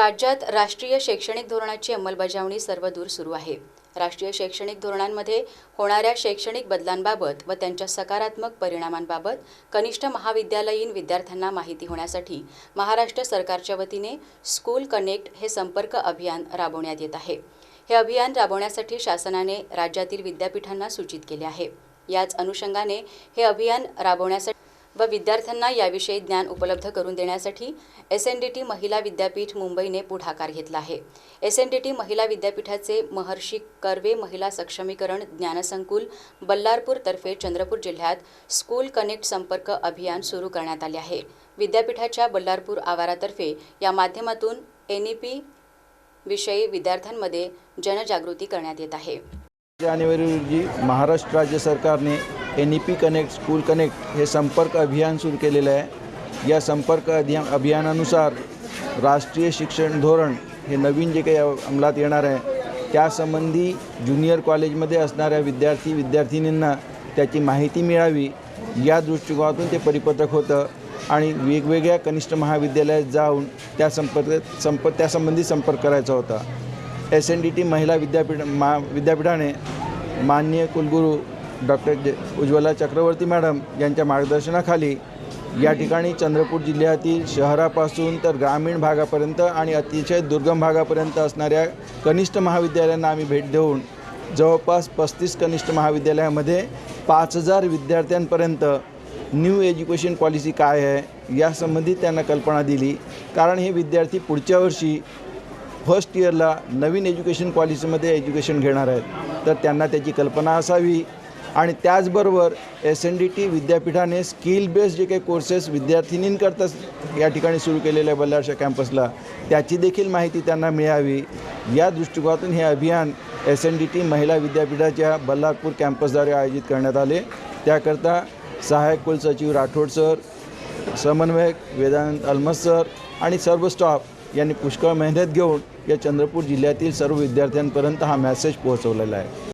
राज्यात राष्ट्रीय शैक्षणिक धोरणाची अंमलबजावणी सर्वदूर सुरू आहे. राष्ट्रीय शैक्षणिक धोरणांमध्ये होणाऱ्या शैक्षणिक बदलांबाबत व त्यांच्या सकारात्मक परिणामांबाबत कनिष्ठ महाविद्यालयीन विद्यार्थ्यांना माहिती होण्यासाठी महाराष्ट्र सरकारच्या वतीने स्कूल कनेक्ट हे संपर्क अभियान राबवण्यात येत आहे. हे अभियान राबवण्यासाठी शासनाने राज्यातील विद्यापीठांना सूचित केले आहे. याच अनुषंगाने हे अभियान राबवण्यासाठी व विद्यार्थ्यांना याविषयी ज्ञान उपलब्ध करून देण्यासाठी एस एन डी टी महिला विद्यापीठ मुंबईने पुढाकार घेतला आहे. एस एन डी टी महिला विद्यापीठाचे महर्षी कर्वे महिला सक्षमीकरण ज्ञानसंकुल बल्लारपूरतर्फे चंद्रपूर जिल्ह्यात स्कूल कनेक्ट संपर्क अभियान सुरू करण्यात आले आहे. विद्यापीठाच्या बल्लारपूर आवारातर्फे या माध्यमातून एन ई पी विषयी विद्यार्थ्यांमध्ये जनजागृती करण्यात येत आहे. जानेवारी रोजी महाराष्ट्र राज्य सरकारने N E P connect school connect हे संपर्क अभियान सुरू केलेलं आहे. या संपर्क अभिया अभियानानुसार राष्ट्रीय शिक्षण धोरण हे नवीन जे काही अंमलात येणार आहे त्यासंबंधी ज्युनियर कॉलेजमध्ये असणाऱ्या विद्यार्थी विद्यार्थिनींना त्याची माहिती मिळावी या दृष्टिकोनातून ते परिपत्रक होतं आणि वेगवेगळ्या कनिष्ठ महाविद्यालयात जाऊन त्या संपर्क संप त्यासंबंधी संपर्क करायचा होता. एस एन डी टी महिला विद्यापीठ मा विद्यापीठाने माननीय कुलगुरू डॉक्टर जे उज्ज्वला चक्रवर्ती मॅडम यांच्या मार्गदर्शनाखाली या ठिकाणी चंद्रपूर जिल्ह्यातील शहरापासून तर ग्रामीण भागापर्यंत आणि अतिशय दुर्गम भागापर्यंत असणाऱ्या कनिष्ठ महाविद्यालयांना आम्ही भेट देऊन जवळपास पस्तीस कनिष्ठ महाविद्यालयामध्ये पाच हजार विद्यार्थ्यांपर्यंत न्यू एज्युकेशन पॉलिसी काय आहे यासंबंधी त्यांना कल्पना दिली. कारण हे विद्यार्थी पुढच्या वर्षी फर्स्ट इयरला नवीन एज्युकेशन पॉलिसीमध्ये एज्युकेशन घेणार आहेत. तर त्यांना त्याची कल्पना असावी. आणि त्याचबरोबर एस एन डी टी विद्यापीठाने स्किल बेस्ड जे काही कोर्सेस विद्यार्थिनींकरता या ठिकाणी सुरू केलेल्या बल्लारशा कॅम्पसला त्याची देखील माहिती त्यांना मिळावी. या दृष्टिकोनातून हे अभियान एस एन डी टी महिला विद्यापीठाच्या बल्लारपूर कॅम्पसद्वारे आयोजित करण्यात आले. त्याकरता सहाय्यक कुलसचिव राठोड सर समन्वयक वेदांत अलमस सर आणि सर्व स्टाफ यांनी पुष्कळ मेहनत घेऊन या चंद्रपूर जिल्ह्यातील सर्व विद्यार्थ्यांपर्यंत हा मॅसेज पोहोचवलेला आहे.